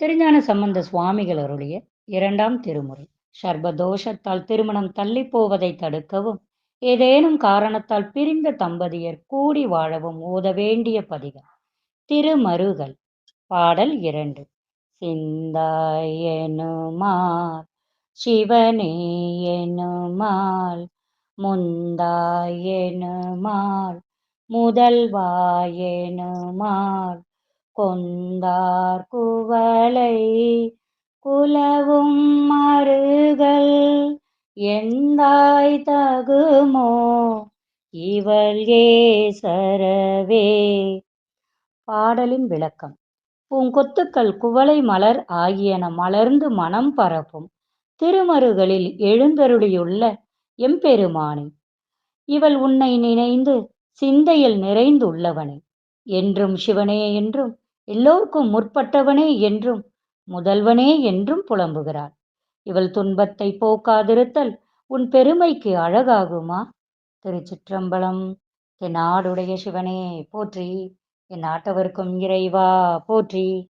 திருஞான சம்பந்த சுவாமிகள் அருளிய இரண்டாம் திருமுறை. சர்பதோஷத்தால் திருமணம் தள்ளிப் போவதைத் தடுக்கவும் ஏதேனும் காரணத்தால் பிரிந்த தம்பதியர் கூடி வாழவும் ஓத வேண்டிய பதிகம். திருமருகல் பாடல் இரண்டு. சிந்தாயனுமால் சிவனே எனுமால் முந்தாய் கொந்தார் குவளை குலவும் மருகள் எந்தாய் தகுமோ? இவள் ஏசரவே பாடலின் விளக்கம். பூங்கொத்துக்கள் குவளை மலர் ஆகியன மலர்ந்து மனம் பரப்பும். திருமருகளில் எழுந்தருளியுள்ள எம்பெருமானே இவள் உன்னை நினைந்து சிந்தையில் நிறைந்துள்ளவனே. என்றும் சிவனே என்றும் எல்லோருக்கும் முற்பட்டவனே என்றும் முதல்வனே என்றும் புலம்புகிறாள். இவள் துன்பத்தை போக்காதிருத்தல் உன் பெருமைக்கு அழகாகுமா? திருச்சிற்றம்பலம் என் நாடுடைய சிவனே போற்றி. என் நாட்டவர்க்கும் இறைவா போற்றி.